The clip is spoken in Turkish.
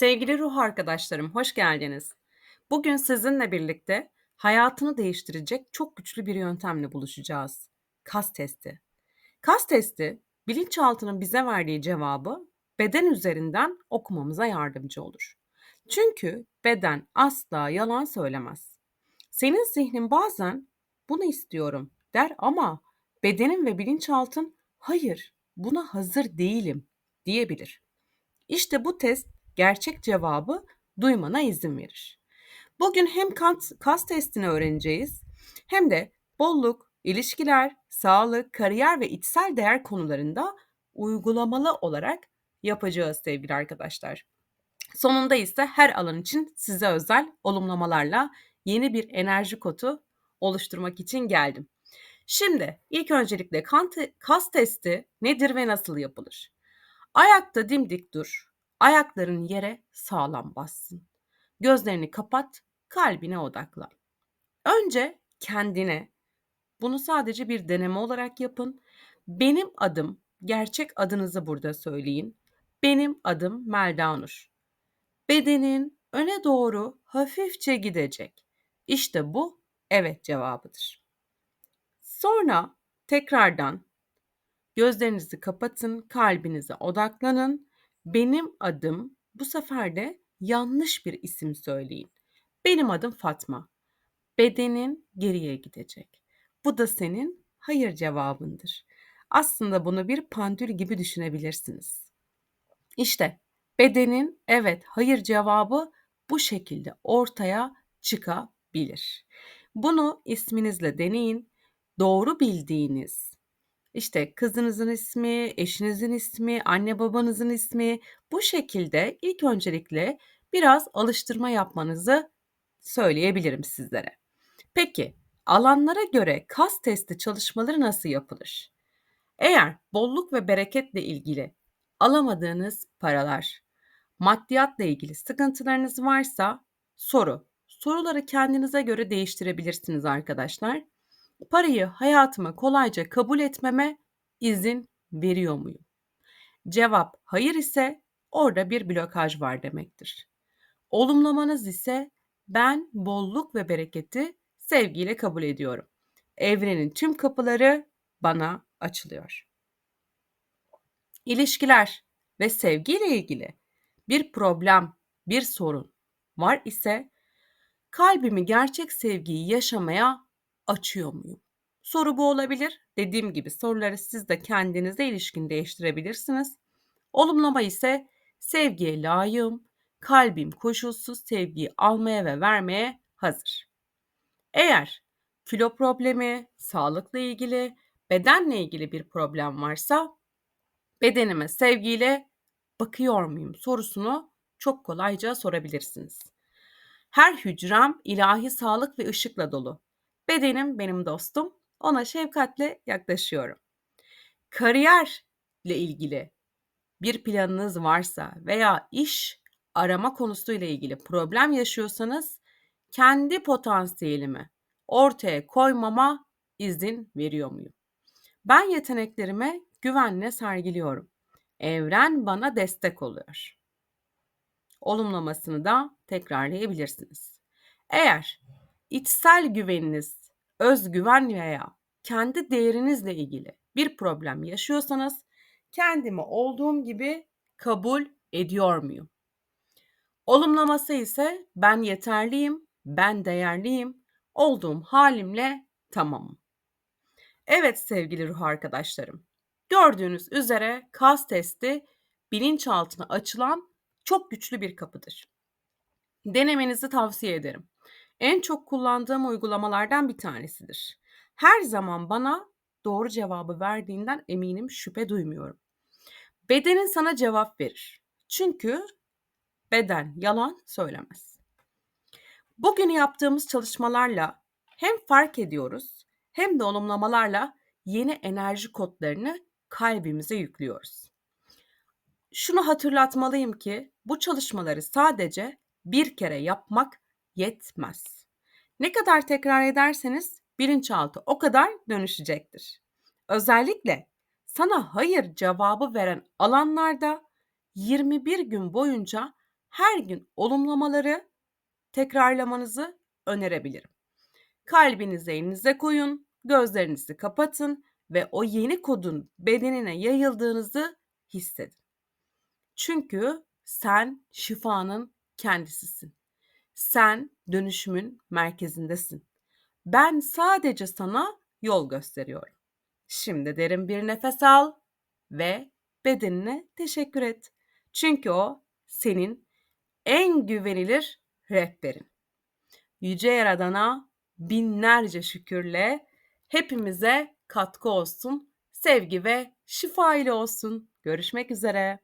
Sevgili ruh arkadaşlarım, hoş geldiniz. Bugün sizinle birlikte hayatını değiştirecek çok güçlü bir yöntemle buluşacağız. Kas testi. Kas testi, bilinçaltının bize verdiği cevabı beden üzerinden okumamıza yardımcı olur. Çünkü beden asla yalan söylemez. Senin zihnin bazen bunu istiyorum der ama bedenin ve bilinçaltın hayır buna hazır değilim diyebilir. İşte bu test gerçek cevabı duymana izin verir. Bugün hem kas, kas testini öğreneceğiz hem de bolluk, ilişkiler, sağlık, kariyer ve içsel değer konularında uygulamalı olarak yapacağız sevgili arkadaşlar. Sonunda ise her alan için size özel olumlamalarla yeni bir enerji kotu oluşturmak için geldim. Şimdi ilk öncelikle kas testi nedir ve nasıl yapılır? Ayakta dimdik dur. Ayakların yere sağlam bassın. Gözlerini kapat, kalbine odaklan. Önce kendine bunu sadece bir deneme olarak yapın. Benim adım, gerçek adınızı burada söyleyin. Benim adım Melda Nur. Bedenin öne doğru hafifçe gidecek. İşte bu evet cevabıdır. Sonra tekrardan gözlerinizi kapatın, kalbinize odaklanın benim adım bu sefer de yanlış bir isim söyleyin. Benim adım Fatma. Bedenin geriye gidecek. Bu da senin hayır cevabındır. Aslında bunu bir pandül gibi düşünebilirsiniz. İşte bedenin evet hayır cevabı bu şekilde ortaya çıkabilir. Bunu isminizle deneyin. Doğru bildiğiniz işte kızınızın ismi, eşinizin ismi, anne babanızın ismi bu şekilde ilk öncelikle biraz alıştırma yapmanızı söyleyebilirim sizlere. Peki alanlara göre kas testi çalışmaları nasıl yapılır? Eğer bolluk ve bereketle ilgili alamadığınız paralar, maddiyatla ilgili sıkıntılarınız varsa soru. Soruları kendinize göre değiştirebilirsiniz arkadaşlar parayı hayatıma kolayca kabul etmeme izin veriyor muyum? Cevap hayır ise orada bir blokaj var demektir. Olumlamanız ise ben bolluk ve bereketi sevgiyle kabul ediyorum. Evrenin tüm kapıları bana açılıyor. İlişkiler ve sevgiyle ilgili bir problem, bir sorun var ise kalbimi gerçek sevgiyi yaşamaya açıyor muyum? Soru bu olabilir. Dediğim gibi soruları siz de kendinize ilişkin değiştirebilirsiniz. Olumlama ise sevgiye layığım, kalbim koşulsuz sevgiyi almaya ve vermeye hazır. Eğer kilo problemi, sağlıkla ilgili, bedenle ilgili bir problem varsa bedenime sevgiyle bakıyor muyum sorusunu çok kolayca sorabilirsiniz. Her hücrem ilahi sağlık ve ışıkla dolu. Bedenim benim dostum. Ona şefkatle yaklaşıyorum. Kariyerle ilgili bir planınız varsa veya iş arama konusuyla ilgili problem yaşıyorsanız kendi potansiyelimi ortaya koymama izin veriyor muyum? Ben yeteneklerime güvenle sergiliyorum. Evren bana destek oluyor. Olumlamasını da tekrarlayabilirsiniz. Eğer içsel güveniniz özgüven veya kendi değerinizle ilgili bir problem yaşıyorsanız kendimi olduğum gibi kabul ediyor muyum? Olumlaması ise ben yeterliyim, ben değerliyim, olduğum halimle tamamım. Evet sevgili ruh arkadaşlarım. Gördüğünüz üzere kas testi bilinçaltına açılan çok güçlü bir kapıdır. Denemenizi tavsiye ederim en çok kullandığım uygulamalardan bir tanesidir. Her zaman bana doğru cevabı verdiğinden eminim, şüphe duymuyorum. Bedenin sana cevap verir. Çünkü beden yalan söylemez. Bugün yaptığımız çalışmalarla hem fark ediyoruz hem de olumlamalarla yeni enerji kodlarını kalbimize yüklüyoruz. Şunu hatırlatmalıyım ki bu çalışmaları sadece bir kere yapmak yetmez. Ne kadar tekrar ederseniz bilinçaltı o kadar dönüşecektir. Özellikle sana hayır cevabı veren alanlarda 21 gün boyunca her gün olumlamaları tekrarlamanızı önerebilirim. Kalbinizi elinize koyun, gözlerinizi kapatın ve o yeni kodun bedenine yayıldığınızı hissedin. Çünkü sen şifanın kendisisin. Sen dönüşümün merkezindesin. Ben sadece sana yol gösteriyorum. Şimdi derin bir nefes al ve bedenine teşekkür et. Çünkü o senin en güvenilir rehberin. Yüce Yaradan'a binlerce şükürle hepimize katkı olsun, sevgi ve şifa ile olsun. Görüşmek üzere.